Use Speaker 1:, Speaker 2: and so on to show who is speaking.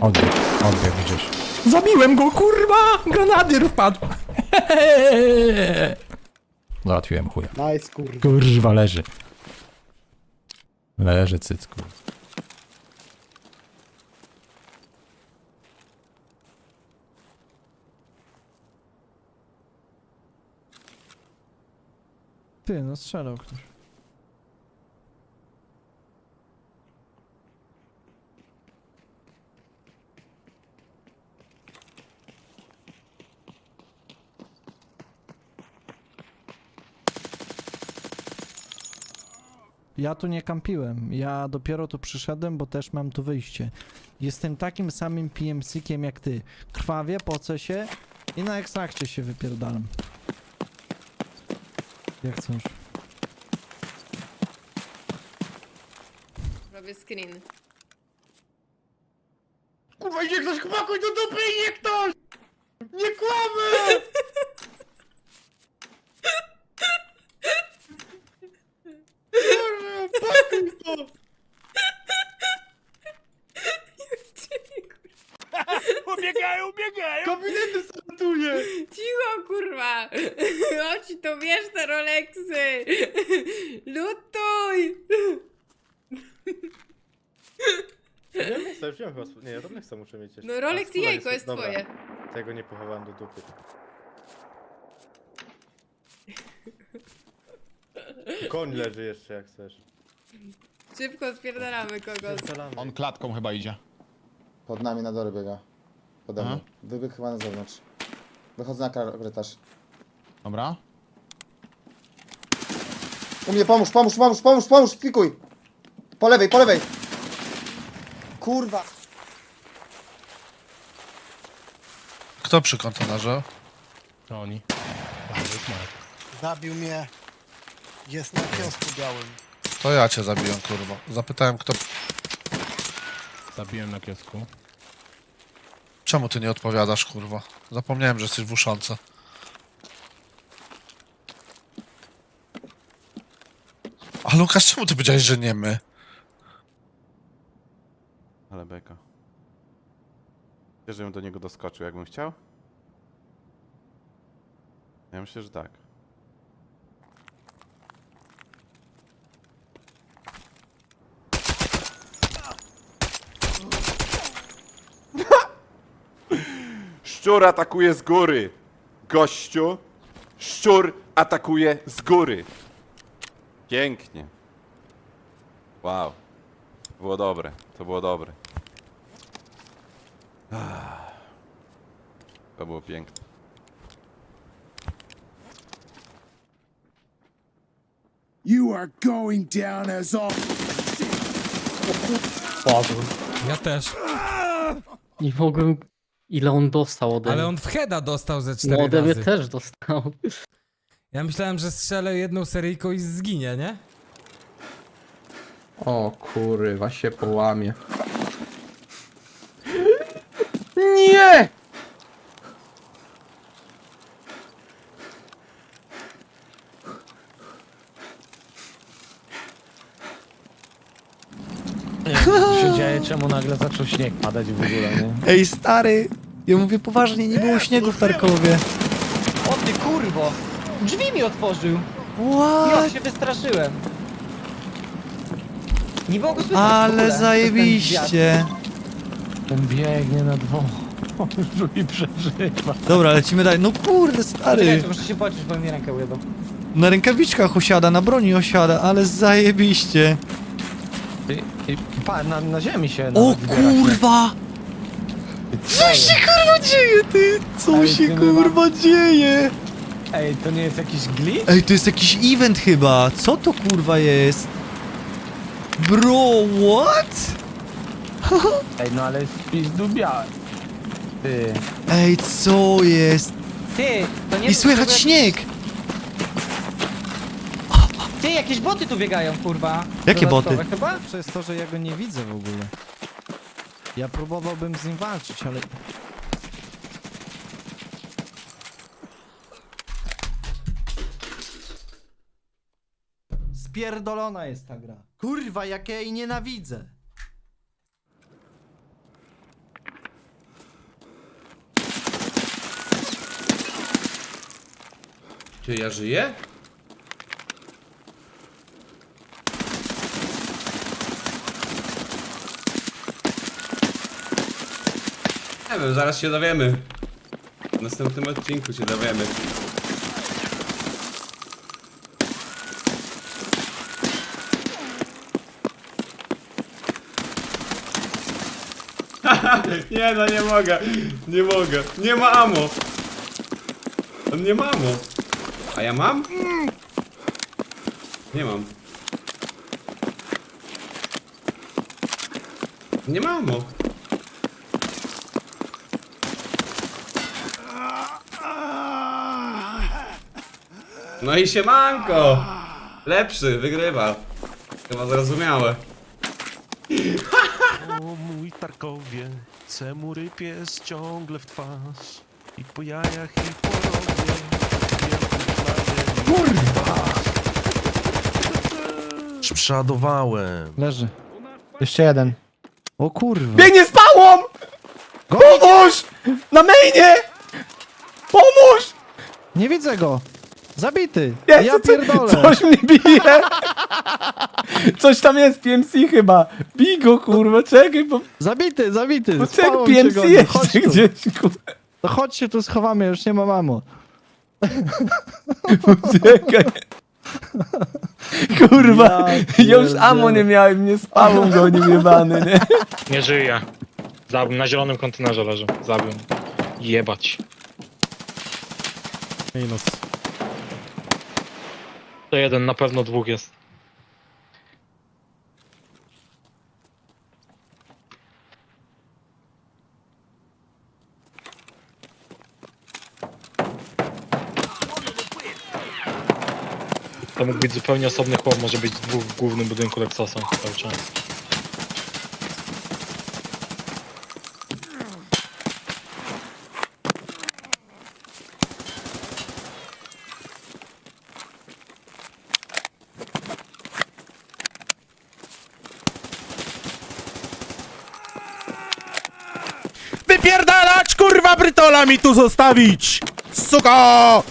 Speaker 1: Odbiegł, odbiegł gdzieś. Zabiłem go, kurwa! Granadier wpadł! Załatwiłem chuja.
Speaker 2: Nice, kurwa.
Speaker 1: Kurwa, leży. Leży cycku.
Speaker 3: Ty, no strzelał ktoś. Ja tu nie kampiłem. Ja dopiero tu przyszedłem, bo też mam tu wyjście. Jestem takim samym PMC-kiem jak ty. Krwawię, pocę się i na ekstrakcie się wypierdalam. Jak chcesz.
Speaker 4: Robię screen.
Speaker 2: Kurwa, idzie ktoś, chłopakuj do dupy, idzie ktoś! Nie kłamy! Kurwa, to!
Speaker 5: Ubiegają, ubiegają!
Speaker 2: Kabinety startuje!
Speaker 4: Cicho, kurwa! Chodź tu, bierz te Rolexy! Lutuj!
Speaker 2: Nie, nie chcę, wziąłem chyba, sw- nie, Rolexa muszę mieć jeszcze.
Speaker 4: No Rolex
Speaker 2: A,
Speaker 4: i
Speaker 2: skóra
Speaker 4: jajko jest
Speaker 2: dobra.
Speaker 4: twoje.
Speaker 2: Tego nie pochowałem do dupy. Koń leży jeszcze, jak chcesz.
Speaker 4: Szybko spierdalamy kogoś.
Speaker 1: On klatką chyba idzie.
Speaker 6: Pod nami na dole biega. Pode
Speaker 1: Aha.
Speaker 6: mną. Wybiegł chyba na zewnątrz. Wychodzę na korytarz.
Speaker 1: Dobra.
Speaker 6: U mnie pomóż, pomóż, pomóż, pomóż, pomóż, klikuj! Po lewej, po lewej! Kurwa!
Speaker 7: Kto przy kontenerze?
Speaker 1: To oni.
Speaker 5: Zabił mnie. Jest na kiosku białym.
Speaker 7: To ja cię zabiłem, kurwa. Zapytałem kto...
Speaker 1: Zabiłem na kiosku.
Speaker 7: Czemu ty nie odpowiadasz, kurwa? Zapomniałem, że jesteś w uszance. A Lukas, czemu ty powiedziałeś, że nie my?
Speaker 8: Ale beka. Wiesz, żebym do niego doskoczył, jakbym chciał? Ja myślę, że tak. Szczur atakuje z góry. Gościu. Szczur atakuje z góry. Pięknie. Wow. Było dobre. To było dobre. Ah. To było piękne.
Speaker 5: You are going down as all.
Speaker 9: Ja też.
Speaker 10: Nie mogłem. Ile on dostał ode mnie?
Speaker 9: Ale on w heada dostał ze
Speaker 10: no,
Speaker 9: cztery
Speaker 10: ode mnie
Speaker 9: razy.
Speaker 10: też dostał.
Speaker 9: Ja myślałem, że strzelę jedną seryjką i zginie, nie?
Speaker 3: O kurwa się połamie. Nie!
Speaker 5: Co się dzieje? Czemu nagle zaczął śnieg padać w ogóle, nie?
Speaker 3: Ej stary! Ja mówię poważnie, nie było śniegu w Tarkowie.
Speaker 11: O ty kurwo! Drzwi mi otworzył!
Speaker 3: What?
Speaker 11: Ja się wystraszyłem. Nie słychać w
Speaker 3: Ale
Speaker 11: ten
Speaker 3: zajebiście!
Speaker 5: On biegnie na dwóch. On już mi przeżywa.
Speaker 3: Dobra, lecimy dalej. No kurde, stary!
Speaker 11: Czekajcie, muszę się pocić, bo mi rękę ujedą.
Speaker 3: Na rękawiczkach osiada, na broni osiada, ale zajebiście.
Speaker 5: I, i pa, na, na ziemi się
Speaker 3: O
Speaker 5: nawet zbiera śnieg.
Speaker 3: kurwa! Co się kurwa dzieje, ty? Co
Speaker 5: Ej,
Speaker 3: się
Speaker 5: ty,
Speaker 3: kurwa dzieje?
Speaker 5: Ej, to nie jest jakiś glitch?
Speaker 3: Ej, to jest jakiś event chyba. Co to kurwa jest? Bro, what?
Speaker 5: Ej, no ale jest pizdu biały. Ty.
Speaker 3: Ej, co jest?
Speaker 11: Ty, to nie
Speaker 3: I słychać
Speaker 11: to
Speaker 3: śnieg!
Speaker 11: Ty, jakieś boty tu biegają, kurwa.
Speaker 3: Jakie
Speaker 11: Dodatkowe
Speaker 3: boty?
Speaker 11: Chyba?
Speaker 3: Przez to, że ja go nie widzę w ogóle. Ja próbowałbym z nim walczyć, ale... Spierdolona jest ta gra. Kurwa, jak ja jej nienawidzę.
Speaker 12: Czy ja żyję? Nie wiem, zaraz się dowiemy. W następnym odcinku się dowiemy. nie no, nie mogę. Nie mogę. Nie ma amo. On nie ma amo. A ja mam? Nie mam. Nie ma. No i siemanko! Lepszy, wygrywa. Chyba zrozumiałe.
Speaker 13: O mój Tarkowie, cemury pies ciągle w twarz. I po jajach i po rogie. Kurwa! Przadowałem.
Speaker 14: Leży.
Speaker 11: Jeszcze jeden.
Speaker 14: O kurwa.
Speaker 15: Biegnie z pałą! Pomóż! Na mainie! Pomóż!
Speaker 14: Nie widzę go. Zabity.
Speaker 15: Nie,
Speaker 14: ja
Speaker 15: co- co-
Speaker 14: pierdolę.
Speaker 15: Coś mnie bije! Coś tam jest, PMC chyba. Bij go, kurwa, czekaj, bo...
Speaker 14: Zabity, zabity.
Speaker 15: bo czekaj, PMC jest
Speaker 14: Chodź tu.
Speaker 15: gdzieś, kurwa.
Speaker 14: To chodź się tu schowamy, już nie ma mamo.
Speaker 15: Czekaj. Kurwa,
Speaker 14: Ja
Speaker 15: ja już ammo
Speaker 14: pierdzielę.
Speaker 15: nie miałem, mnie spałą gonił jebany, nie?
Speaker 16: Nie żyje. Zabił, na zielonym kontenerze leży. Zabił. Jebać.
Speaker 17: Minus.
Speaker 16: To jeden, na pewno dwóch jest. To mógł być zupełnie osobny chłop, może być dwóch w głównym budynku Lexusa cały czas.
Speaker 15: Wypierdalać, kurwa, brytola mi tu zostawić! Suko!